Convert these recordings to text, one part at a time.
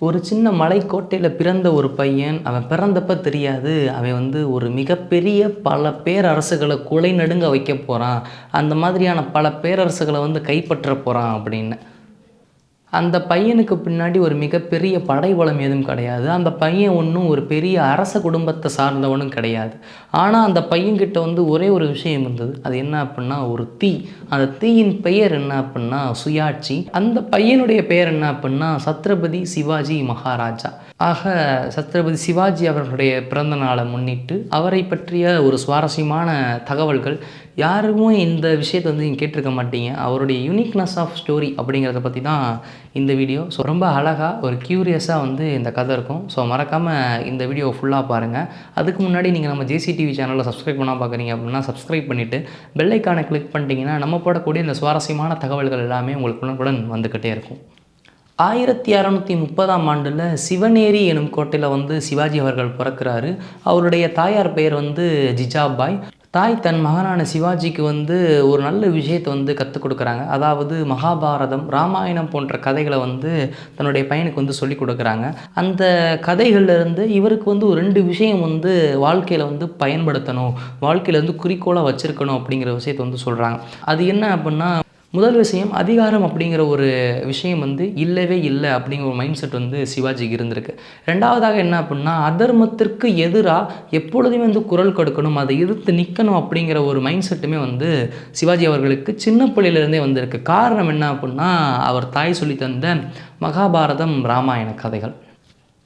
ஒரு சின்ன மலைக்கோட்டையில் பிறந்த ஒரு பையன் அவன் பிறந்தப்ப தெரியாது. அவன் வந்து ஒரு மிகப்பெரிய பல பேரரசுகளை குலை நடுங்க வைக்க போகிறான் அந்த மாதிரியான பல பேரரசுகளை வந்து கைப்பற்ற போகிறான் அப்படின்னு. அந்த பையனுக்கு பின்னாடி ஒரு மிகப்பெரிய படைபலம் எதுவும் கிடையாது. அந்த பையன் ஒன்றும் ஒரு பெரிய அரச குடும்பத்தை சார்ந்தவனும் கிடையாது. ஆனால் அந்த பையன்கிட்ட வந்து ஒரே ஒரு விஷயம் இருந்தது. அது என்ன அப்படின்னா ஒரு தீ. அந்த தீயின் பெயர் என்ன அப்படின்னா சுயாட்சி. அந்த பையனுடைய பெயர் என்ன அப்படின்னா சத்ரபதி சிவாஜி மகாராஜா. ஆக சத்ரபதி சிவாஜி அவர்களுடைய பிறந்த நாளை முன்னிட்டு அவரை பற்றிய ஒரு சுவாரஸ்யமான தகவல்கள் யாருமே இந்த விஷயத்தை வந்து நீங்கள் கேட்டிருக்க மாட்டீங்க. அவருடைய யூனிக்னஸ் ஆஃப் ஸ்டோரி அப்படிங்கிறத பற்றி தான் இந்த வீடியோ ஸோ ரொம்ப அழகாக ஒரு க்யூரியஸாக வந்து இந்த கதை இருக்கும். ஸோ மறக்காமல் இந்த வீடியோ ஃபுல்லாக பாருங்கள் அதுக்கு முன்னாடி நீங்கள் நம்ம ஜேசி டிவி சேனலில் சப்ஸ்கிரைப் பண்ணால் பார்க்குறீங்க அப்படின்னா சப்ஸ்கிரைப் பண்ணிவிட்டு பெல்லைக்கானை கிளிக் பண்ணிட்டீங்கன்னா நம்ம போடக்கூடிய இந்த சுவாரஸ்யமான தகவல்கள் எல்லாமே உங்களுக்கு உடனுக்குடன் வந்துக்கிட்டே இருக்கும். ஆயிரத்தி அறநூற்றி முப்பதாம் ஆண்டில் சிவநேரி எனும் கோட்டையில் வந்து சிவாஜி அவர்கள் பிறக்கிறாரு. அவருடைய தாயார் பெயர் வந்து ஜிஜாபாய். தாய் தன் மகனான சிவாஜிக்கு வந்து ஒரு நல்ல விஷயத்தை வந்து கற்றுக் கொடுக்குறாங்க. அதாவது மகாபாரதம் ராமாயணம் போன்ற கதைகளை வந்து தன்னுடைய பையனுக்கு வந்து சொல்லி கொடுக்குறாங்க. அந்த கதைகள்ல இருந்து இவருக்கு வந்து ஒரு ரெண்டு விஷயம் வந்து வாழ்க்கையில் வந்து பயன்படுத்தணும் வாழ்க்கையில் வந்து குறிக்கோளாக வச்சுருக்கணும் அப்படிங்கிற விஷயத்தை வந்து சொல்கிறாங்க அது என்ன அப்படின்னா முதல் விஷயம் அதிகாரம் அப்படிங்கிற ஒரு விஷயம் வந்து இல்லவே இல்லை அப்படிங்கிற ஒரு மைண்ட் செட் வந்து சிவாஜிக்கு இருந்திருக்கு. ரெண்டாவதாக என்ன அப்படின்னா அதர்மத்திற்கு எதிராக எப்பொழுதுமே வந்து குரல் கொடுக்கணும் அதை எதிர்த்து நிற்கணும் அப்படிங்கிற ஒரு மைண்ட் செட்டுமே வந்து சிவாஜி அவர்களுக்கு சின்ன பிள்ளையிலேருந்தே வந்திருக்கு. காரணம் என்ன அப்படின்னா அவர் தாய் சொல்லி தந்த மகாபாரதம் ராமாயண கதைகள்.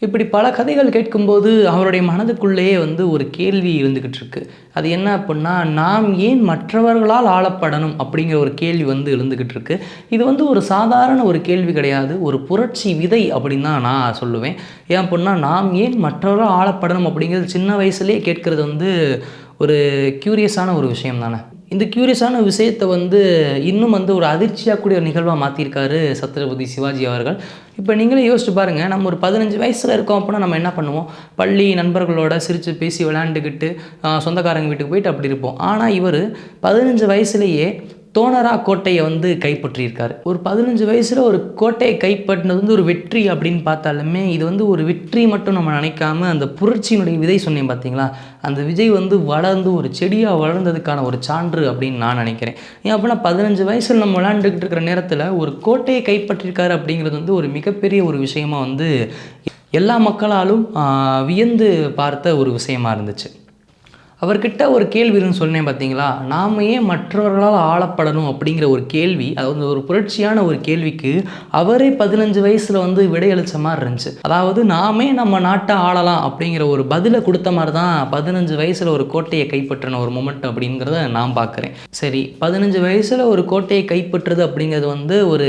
இப்படி பல கதைகள் கேட்கும்போது அவருடைய மனதுக்குள்ளேயே வந்து ஒரு கேள்வி இருந்துக்கிட்டு இருக்கு அது என்ன அப்படின்னா நாம் ஏன் மற்றவர்களால் ஆளப்படணும்? அப்படிங்கிற ஒரு கேள்வி வந்து எழுந்துக்கிட்டு இருக்கு இது வந்து ஒரு சாதாரண ஒரு கேள்வி கிடையாது. ஒரு புரட்சி விதை அப்படின்னு தான் நான் சொல்லுவேன். ஏன் அப்படின்னா நாம் ஏன் மற்றவர்களால் ஆளப்படணும்? அப்படிங்கிறது சின்ன வயசுலேயே கேட்கறது வந்து ஒரு க்யூரியஸான ஒரு விஷயம் தானே இந்த க்யூரியஸான விஷயத்தை வந்து இன்னும் வந்து ஒரு அதிர்ச்சியாக கூடிய ஒரு நிகழ்வாக மாற்றிருக்காரு சத்ரபதி சிவாஜி அவர்கள். இப்போ நீங்களே யோசிச்சு பாருங்கள் நம்ம ஒரு பதினஞ்சு வயசில் இருக்கோம் அப்படின்னா நம்ம என்ன பண்ணுவோம்? பள்ளி நண்பர்களோட சிரித்து பேசி விளையாண்டுக்கிட்டு சொந்தக்காரங்க வீட்டுக்கு போயிட்டு அப்படி இருப்போம். ஆனால் இவர் பதினஞ்சு வயசுலேயே தோணரா கோட்டையை வந்து கைப்பற்றியிருக்காரு. ஒரு பதினஞ்சு வயசில் ஒரு கோட்டையை கைப்பற்றினது வந்து ஒரு வெற்றி அப்படின்னு பார்த்தாலுமே இது வந்து ஒரு வெற்றி மட்டும் நம்ம நினைக்காம அந்த புரட்சியினுடைய விதை சொன்னேன் பார்த்தீங்களா? அந்த விஜய் வந்து வளர்ந்து ஒரு செடியாக வளர்ந்ததுக்கான ஒரு சான்று அப்படின்னு நான் நினைக்கிறேன். ஏன் அப்படின்னா பதினஞ்சு வயசில் நம்ம விளையாண்டுக்கிட்டு இருக்கிற நேரத்தில் ஒரு கோட்டையை கைப்பற்றியிருக்காரு அப்படிங்கிறது வந்து ஒரு மிகப்பெரிய ஒரு விஷயமா வந்து எல்லா மக்களாலும் வியந்து பார்த்த ஒரு விஷயமா இருந்துச்சு. அவர்கிட்ட ஒரு கேள்வி இருக்குன்னு சொன்னேன் பார்த்தீங்களா நாம் ஏன் மற்றவர்களால் ஆளப்படணும் அப்படிங்கிற ஒரு கேள்வி அதாவது ஒரு புரட்சியான ஒரு கேள்விக்கு அவரே பதினஞ்சு வயசில் வந்து விடையளித்த மாதிரி இருந்துச்சு. அதாவது நாமே நம்ம நாட்டை ஆளலாம் அப்படிங்கிற ஒரு பதிலை கொடுத்த மாதிரி தான் பதினஞ்சு வயசில் ஒரு கோட்டையை கைப்பற்றின ஒரு மொமெண்ட் அப்படிங்கிறத நான் பார்க்குறேன் சரி பதினஞ்சு வயசில் ஒரு கோட்டையை கைப்பற்றுறது அப்படிங்கிறது வந்து ஒரு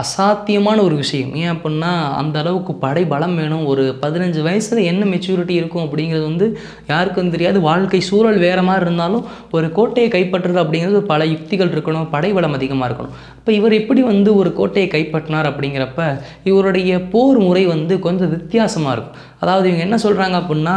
அசாத்தியமான ஒரு விஷயம். ஏன் அப்படின்னா அந்த அளவுக்கு படை பலம் வேணும். ஒரு பதினஞ்சு வயசில் என்ன மெச்சூரிட்டி இருக்கும் அப்படிங்கிறது வந்து யாருக்கும் தெரியாது. வாழ்க்கை சூழல் வேறு மாதிரி இருந்தாலும் ஒரு கோட்டையை கைப்பற்றுறது அப்படிங்கிறது பல யுக்திகள் இருக்கணும். படை பலம் அதிகமாக இருக்கணும். இப்போ இவர் எப்படி வந்து ஒரு கோட்டையை கைப்பற்றினார் அப்படிங்கிறப்ப இவருடைய போர் முறை வந்து கொஞ்சம் வித்தியாசமாக இருக்கும். அதாவது இவங்க என்ன சொல்கிறாங்க அப்படின்னா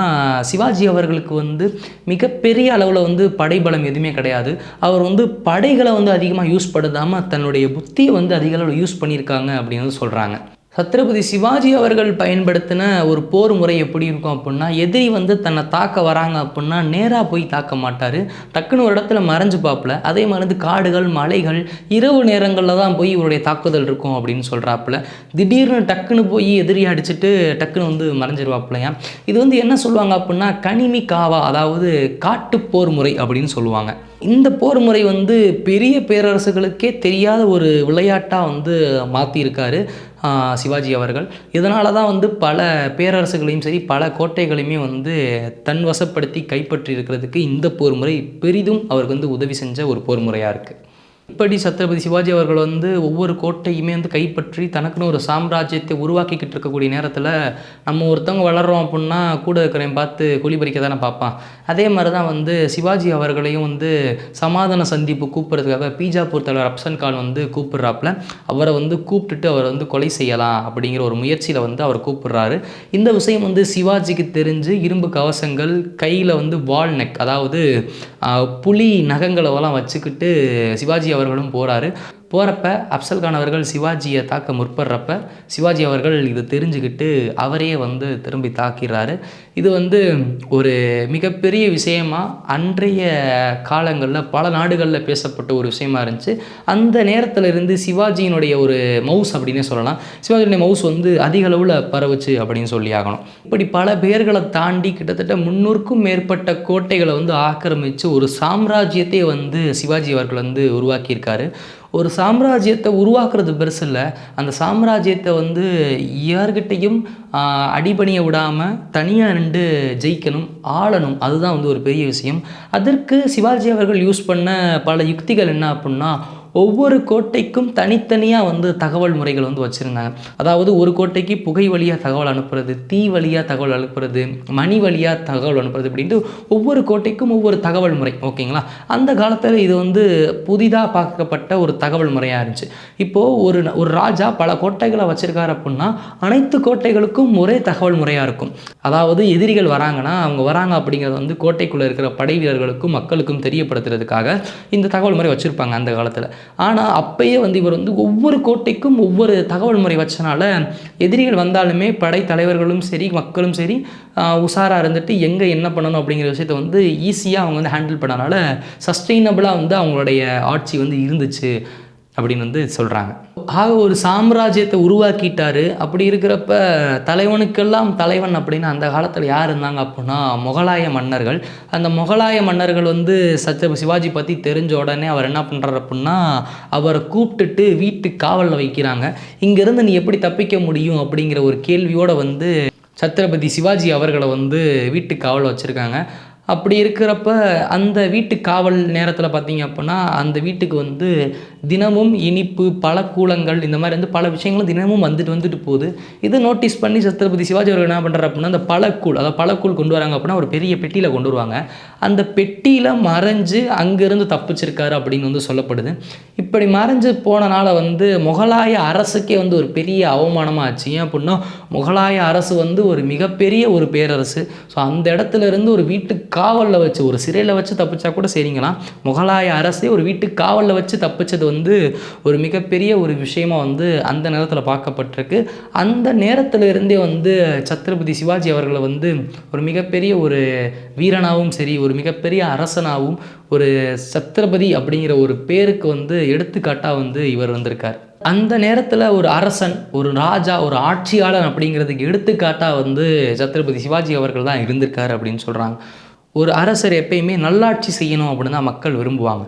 சிவாஜி அவர்களுக்கு வந்து மிகப்பெரிய அளவில் வந்து படைபலம் எதுவுமே கிடையாது. அவர் வந்து படைகளை வந்து அதிகமாக யூஸ் படுத்தாமல் தன்னுடைய புத்தியை வந்து அதிக அளவில் யூஸ் பண்ணியிருக்காங்க அப்படின்னு சொல்கிறாங்க சத்ரபதி சிவாஜி அவர்கள் பயன்படுத்தின ஒரு போர் முறை எப்படி இருக்கும் அப்படின்னா எதிரி வந்து தன்னை தாக்க வராங்க அப்படின்னா நேராக போய் தாக்க மாட்டார். டக்குன்னு ஒரு இடத்துல மறைஞ்சு பார்ப்பல அதே மாதிரி வந்து காடுகள் மலைகள் இரவு நேரங்களில் தான் போய் இவருடைய தாக்குதல் இருக்கும் அப்படின்னு சொல்கிறாப்புல திடீர்னு டக்குன்னு போய் எதிரி அடிச்சுட்டு டக்குன்னு வந்து மறைஞ்சிருவாப்புலையா இது வந்து என்ன சொல்லுவாங்க அப்படின்னா கனிமி காவா அதாவது காட்டு போர் முறை அப்படின்னு சொல்லுவாங்க. இந்த போர் முறை வந்து பெரிய பேரரசுகளுக்கே தெரியாத ஒரு விளையாட்டாக வந்து மாற்றியிருக்காரு சிவாஜி அவர்கள். இதனால தான் வந்து பல பேரரசுகளையும் சரி பல கோட்டைகளையுமே வந்து தன் வசப்படுத்தி கைப்பற்றி இருக்கிறதுக்கு இந்த போர் முறை பெரிதும் அவருக்கு வந்து உதவி செஞ்ச ஒரு போர் முறையாக இருக்குது இப்படி சத்ரபதி சிவாஜி அவர்கள் வந்து ஒவ்வொரு கோட்டையுமே வந்து கைப்பற்றி தனக்குன்னு ஒரு சாம்ராஜ்யத்தை உருவாக்கிக்கிட்டு இருக்கக்கூடிய நேரத்தில் நம்ம ஒருத்தவங்க வளர்கிறோம் அப்படின்னா கூட இருக்கிறவன் பார்த்து குழி பறிக்க தானே பார்ப்பான். அதே மாதிரி தான் வந்து சிவாஜி அவர்களையும் வந்து சமாதான சந்திப்பு கூப்பிட்றதுக்காக பீஜாப்பூர் தலைவர் அப்சன் கான் வந்து கூப்பிடுறாப்புல. அவரை வந்து கூப்பிட்டுட்டு அவரை வந்து கொலை செய்யலாம் அப்படிங்கிற ஒரு முயற்சியில் வந்து அவர் கூப்பிடுறாரு. இந்த விஷயம் வந்து சிவாஜிக்கு தெரிஞ்சு இரும்பு கவசங்கள் கையில் வந்து வால் நெக் அதாவது புலி நகங்களெல்லாம் வச்சுக்கிட்டு சிவாஜி அவர்களும் போகிறாரு போகிறப்ப அப்சல் கான் அவர்கள் சிவாஜியை தாக்க முற்படுறப்ப சிவாஜி அவர்கள் இது தெரிஞ்சுக்கிட்டு அவரையே வந்து திரும்பி தாக்கிறாரு இது வந்து ஒரு மிகப்பெரிய விஷயமா அன்றைய காலங்களில் பல நாடுகளில் பேசப்பட்ட ஒரு விஷயமா இருந்துச்சு. அந்த நேரத்தில் இருந்து சிவாஜியினுடைய ஒரு மவுஸ் அப்படின்னே சொல்லலாம். சிவாஜியுடைய மவுஸ் வந்து அதிக அளவில் பரவுச்சு அப்படின்னு சொல்லி ஆகணும். இப்படி பல பேர்களை தாண்டி கிட்டத்தட்ட முன்னூறுக்கும் மேற்பட்ட கோட்டைகளை வந்து ஆக்கிரமித்து ஒரு சாம்ராஜ்யத்தை வந்து சிவாஜி அவர்கள் வந்து உருவாக்கியிருக்காரு. ஒரு சாம்ராஜ்யத்தை உருவாக்குறது பெருசு இல்லை. அந்த சாம்ராஜ்யத்தை வந்து யார்கிட்டையும் அடிபணிய விடாமல் தனியாக நின்று ஜெயிக்கணும் ஆளணும். அதுதான் வந்து ஒரு பெரிய விஷயம். அதற்கு சிவாஜி அவர்கள் யூஸ் பண்ண பல யுக்திகள் என்ன அப்படின்னா ஒவ்வொரு கோட்டைக்கும் தனித்தனியாக வந்து தகவல் முறைகள் வந்து வச்சுருந்தாங்க. அதாவது ஒரு கோட்டைக்கு புகை வழியாக தகவல் அனுப்புறது தீ வழியாக தகவல் அனுப்புறது மணி வழியாக தகவல் அனுப்புறது அப்படின்ட்டு ஒவ்வொரு கோட்டைக்கும் ஒவ்வொரு தகவல் முறை ஓகேங்களா? அந்த காலத்தில் இது வந்து புதிதாக பார்க்கப்பட்ட ஒரு தகவல் முறையாக இருந்துச்சு. இப்போது ஒரு ஒரு ராஜா பல கோட்டைகளை வச்சுருக்காரு அப்படின்னா அனைத்து கோட்டைகளுக்கும் ஒரே தகவல் முறையாக இருக்கும். அதாவது எதிரிகள் வராங்கன்னா அவங்க வராங்க அப்படிங்கிறது வந்து கோட்டைக்குள்ளே இருக்கிற படை வீரர்களுக்கும் மக்களுக்கும் தெரியப்படுத்துறதுக்காக இந்த தகவல் முறை வச்சுருப்பாங்க அந்த காலத்தில். ஆனால் அப்பயே வந்து இவர் வந்து ஒவ்வொரு கோட்டைக்கும் ஒவ்வொரு தகவல் முறை வச்சனால எதிரிகள் வந்தாலுமே படை தலைவர்களும் சரி மக்களும் சரி உஷாராக இருந்துட்டு எங்கே என்ன பண்ணணும் அப்படிங்கிற விஷயத்தை வந்து ஈஸியாக அவங்க வந்து ஹேண்டில் பண்ணனால சஸ்டெயினபிளாக வந்து அவங்களுடைய ஆட்சி வந்து இருந்துச்சு. அப்படின்னு வந்து சொல்கிறாங்க ஆக ஒரு சாம்ராஜ்யத்தை உருவாக்கிட்டாரு. அப்படி இருக்கிறப்ப தலைவனுக்கெல்லாம் தலைவன் அப்படின்னு அந்த காலத்தில் யார் இருந்தாங்க அப்படின்னா முகலாய மன்னர்கள். அந்த முகலாய மன்னர்கள் வந்து சத்ர சிவாஜி பற்றி தெரிஞ்ச உடனே அவர் என்ன பண்ணுறாரு அப்படின்னா அவரை கூப்பிட்டுட்டு வீட்டு காவலில் வைக்கிறாங்க. இங்கேருந்து நீ எப்படி தப்பிக்க முடியும் அப்படிங்கிற ஒரு கேள்வியோடு வந்து சத்ரபதி சிவாஜி அவர்களை வந்து வீட்டு காவல் வச்சுருக்காங்க. அப்படி இருக்கிறப்ப அந்த வீட்டு காவல் நேரத்தில் பார்த்தீங்க அப்படின்னா அந்த வீட்டுக்கு வந்து தினமும் இனிப்பு பல கூலங்கள் இந்த மாதிரி வந்து பல விஷயங்களும் தினமும் வந்துட்டு வந்துட்டு போகுது. இதை நோட்டீஸ் பண்ணி சத்ரபதி சிவாஜி அவர்கள் என்ன பண்ணுறாரு அப்படின்னா அந்த பழக்கூழ் அதாவது பழக்கூழ் கொண்டு வராங்க அப்படின்னா ஒரு பெரிய பெட்டியில் கொண்டு வருவாங்க. அந்த பெட்டியில் மறைஞ்சு அங்கேருந்து தப்பிச்சிருக்காரு அப்படின்னு வந்து சொல்லப்படுது. இப்படி மறைஞ்சு போனனால வந்து முகலாய அரசுக்கே வந்து ஒரு பெரிய அவமானமாக ஆச்சு. ஏன் அப்படின்னா முகலாய அரசு வந்து ஒரு மிகப்பெரிய ஒரு பேரரசு. ஸோ அந்த இடத்துல இருந்து ஒரு வீட்டு காவலில் வச்சு ஒரு சிறையில் வச்சு தப்பிச்சா கூட சரிங்களாம் முகலாய அரசே ஒரு வீட்டு காவலில் வச்சு தப்பிச்சது வந்து ஒரு மிகப்பெரிய ஒரு விஷயமா வந்து அந்த நேரத்தில் பார்க்கப்பட்டிருக்கு. அந்த நேரத்தில் இருந்தே வந்து சத்ரபதி சிவாஜி அவர்களை வந்து ஒரு மிகப்பெரிய ஒரு வீரனாகவும் சரி ஒரு மிகப்பெரிய அரசனாகவும் ஒரு சத்ரபதி அப்படிங்கிற ஒரு பேருக்கு வந்து எடுத்துக்காட்டாக வந்து இவர் வந்திருக்கார். அந்த நேரத்தில் ஒரு அரசன் ஒரு ராஜா ஒரு ஆட்சியாளன் அப்படிங்கிறதுக்கு எடுத்துக்காட்டாக வந்து சத்ரபதி சிவாஜி அவர்கள் தான் இருந்திருக்காரு அப்படின்னு சொல்கிறாங்க ஒரு அரசர் எப்பயுமே நல்லாட்சி செய்யணும் அப்படின்னு தான் மக்கள் விரும்புவாங்க.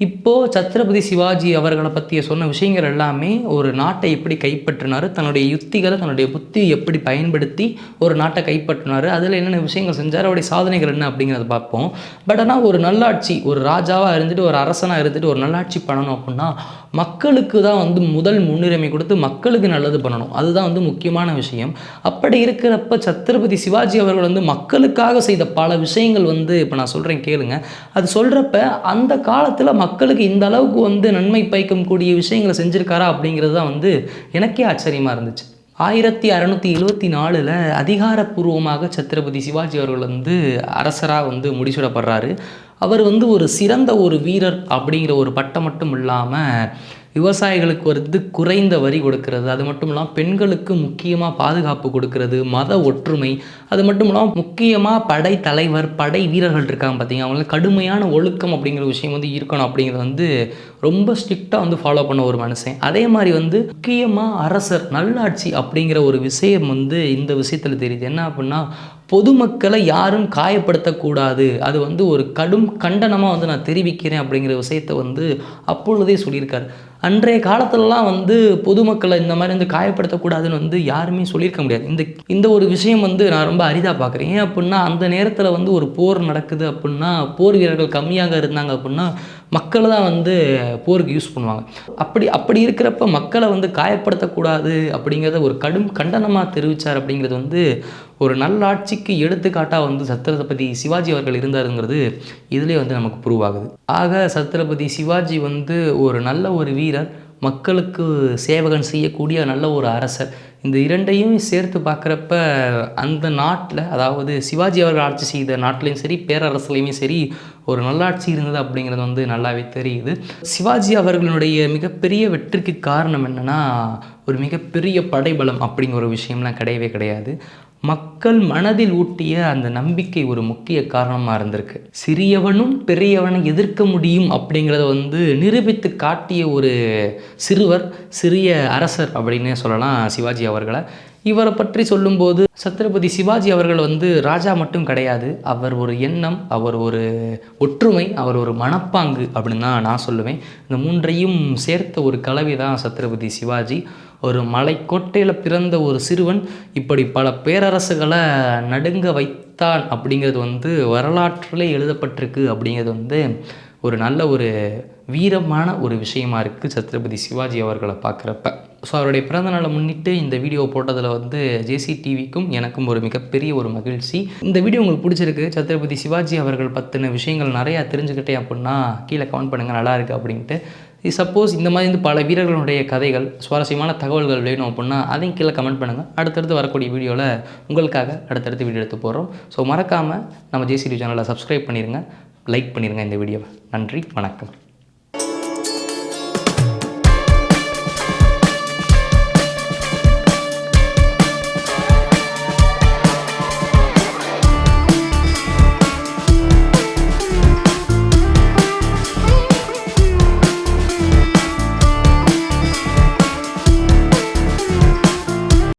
இப்போது சத்ரபதி சிவாஜி அவர்களை பற்றிய சொன்ன விஷயங்கள் எல்லாமே ஒரு நாட்டை எப்படி கைப்பற்றினார் தன்னுடைய யுத்திகளை தன்னுடைய புத்தி எப்படி பயன்படுத்தி ஒரு நாட்டை கைப்பற்றினார் அதில் என்னென்ன விஷயங்கள் செஞ்சார் அவருடைய சாதனைகள் என்ன அப்படிங்கிறத பார்ப்போம். பட் ஆனால் ஒரு நல்லாட்சி ஒரு ராஜாவாக இருந்துட்டு ஒரு அரசனாக இருந்துட்டு ஒரு நல்லாட்சி பண்ணணும் அப்படின்னா மக்களுக்கு தான் வந்து முதல் முன்னுரிமை கொடுத்து மக்களுக்கு நல்லது பண்ணணும். அதுதான் வந்து முக்கியமான விஷயம். அப்படி இருக்கிறப்ப சத்ரபதி சிவாஜி அவர்கள் வந்து மக்களுக்காக செய்த பல விஷயங்கள் வந்து இப்போ நான் சொல்கிறேன் கேளுங்க. அது சொல்கிறப்ப அந்த காலத்தில் மக்களுக்கு இந்த அளவுக்கு வந்து நன்மை பயக்கும் கூடிய விஷயங்களை செஞ்சுருக்காரா அப்படிங்கிறது தான் வந்து எனக்கே ஆச்சரியமாக இருந்துச்சு. ஆயிரத்தி அறநூற்றி எழுபத்தி நாலில் அதிகாரப்பூர்வமாக சத்ரபதி சிவாஜி அவர்கள் வந்து அரசராக வந்து முடிசூடப்படுறாரு அவர் வந்து ஒரு சிறந்த ஒரு வீரர் அப்படிங்கிற ஒரு பட்டம் மட்டும் இல்லாமல் விவசாயிகளுக்கு வந்து குறைந்த வரி கொடுக்கிறது. அது மட்டும் இல்லாமல் பெண்களுக்கு முக்கியமாக பாதுகாப்பு கொடுக்கறது மத ஒற்றுமை. அது மட்டும் இல்லாமல் முக்கியமாக படை தலைவர் படை வீரர்கள் இருக்காங்க பார்த்தீங்க அவங்களுக்கு கடுமையான ஒழுக்கம் அப்படிங்கிற விஷயம் வந்து இருக்கணும் அப்படிங்கிறது வந்து ரொம்ப ஸ்ட்ரிக்டாக வந்து ஃபாலோ பண்ண ஒரு மனுஷன். அதே மாதிரி வந்து முக்கியமாக அரசர் நல்லாட்சி அப்படிங்கிற ஒரு விஷயம் வந்து இந்த விஷயத்தில் தெரியுது. என்ன அப்படின்னா பொதுமக்களை யாரும் காயப்படுத்தக்கூடாது. அது வந்து ஒரு கடும் கண்டனமாக வந்து நான் தெரிவிக்கிறேன் அப்படிங்கிற விஷயத்தை வந்து அப்பொழுதே சொல்லியிருக்காரு. அன்றைய காலத்துலலாம் வந்து பொதுமக்களை இந்த மாதிரி வந்து காயப்படுத்தக்கூடாதுன்னு வந்து யாருமே சொல்லியிருக்க முடியாது. இந்த இந்த ஒரு விஷயம் வந்து நான் ரொம்ப அரிதாக பார்க்குறேன். ஏன் அப்படின்னா அந்த நேரத்தில் வந்து ஒரு போர் நடக்குது அப்படின்னா போர் வீரர்கள் கம்மியாக இருந்தாங்க அப்படின்னா மக்களை தான் வந்து போருக்கு யூஸ் பண்ணுவாங்க. அப்படி அப்படி இருக்கிறப்ப மக்களை வந்து காயப்படுத்தக்கூடாது அப்படிங்கிறத ஒரு கடும் கண்டனமாக தெரிவித்தார் அப்படிங்கிறது வந்து ஒரு நல்லாட்சிக்கு எடுத்துக்காட்டாக வந்து சத்ரபதி சிவாஜி அவர்கள் இருந்தாருங்கிறது இதிலே வந்து நமக்கு ப்ரூவ் ஆகுது. ஆக சத்ரபதி சிவாஜி வந்து ஒரு நல்ல ஒரு வீரர் மக்களுக்கு சேவகன் செய்யக்கூடிய நல்ல ஒரு அரசர். இந்த இரண்டையும் சேர்த்து பார்க்குறப்ப அந்த நாட்டில் அதாவது சிவாஜி அவர்கள் ஆட்சி செய்த நாட்டிலையும் சரி பேரரசுலையுமே சரி ஒரு நல்லாட்சி இருந்தது அப்படிங்கிறது வந்து நல்லாவே தெரியுது. சிவாஜி அவர்களுடைய மிகப்பெரிய வெற்றிக்கு காரணம் என்னென்னா ஒரு மிகப்பெரிய படைபலம் அப்படிங்கிற ஒரு விஷயம்லாம் கிடையவே கிடையாது. மக்கள் மனதில் ஊட்டிய அந்த நம்பிக்கை ஒரு முக்கிய காரணமாக இருந்திருக்கு. சிறியவனும் பெரியவனை எதிர்க்க முடியும் அப்படிங்கிறத வந்து நிரூபித்து காட்டிய ஒரு சிறுவர் சிறிய அரசர் அப்படின்னே சொல்லலாம் சிவாஜி அவர்களை. இவரை பற்றி சொல்லும்போது சத்ரபதி சிவாஜி அவர்கள் வந்து ராஜா மட்டும் கிடையாது. அவர் ஒரு எண்ணம் அவர் ஒரு ஒற்றுமை அவர் ஒரு மனப்பாங்கு அப்படின்னு தான் நான் சொல்லுவேன். இந்த மூன்றையும் சேர்த்த ஒரு கலவை தான் சத்ரபதி சிவாஜி. ஒரு மலைக்கோட்டையில் பிறந்த ஒரு சிறுவன் இப்படி பல பேரரசுகளை நடுங்க வைத்தான் அப்படிங்கிறது வந்து வரலாற்றிலே எழுதப்பட்டிருக்கு அப்படிங்கிறது வந்து ஒரு நல்ல ஒரு வீரமான ஒரு விஷயமா இருக்குது சத்ரபதி சிவாஜி அவர்களை பார்க்குறப்ப. ஸோ அவருடைய பிறந்த நாளை முன்னிட்டு இந்த வீடியோ போட்டதில் வந்து ஜேசி டிவிக்கும் எனக்கும் ஒரு மிகப்பெரிய ஒரு மகிழ்ச்சி. இந்த வீடியோ உங்களுக்கு பிடிச்சிருக்கு சத்ரபதி சிவாஜி அவர்கள் பற்றின விஷயங்கள் நிறையா தெரிஞ்சுக்கிட்டேன் அப்படின்னா கீழே கமெண்ட் பண்ணுங்கள் நல்லா இருக்குது அப்படின்ட்டு. சப்போஸ் இந்த மாதிரி வந்து பல வீரர்களுடைய கதைகள் சுவாரஸ்யமான தகவல்கள் வேணும் அப்படின்னா அதையும் கீழே கமெண்ட் பண்ணுங்கள் அடுத்தடுத்து வரக்கூடிய வீடியோவில் உங்களுக்காக அடுத்தடுத்து வீடியோ எடுத்து போடுறோம். ஸோ மறக்காமல் நம்ம ஜேசிடி சேனலை சப்ஸ்கிரைப் பண்ணிடுங்க லைக் பண்ணிடுங்க இந்த வீடியோவை நன்றி வணக்கம்.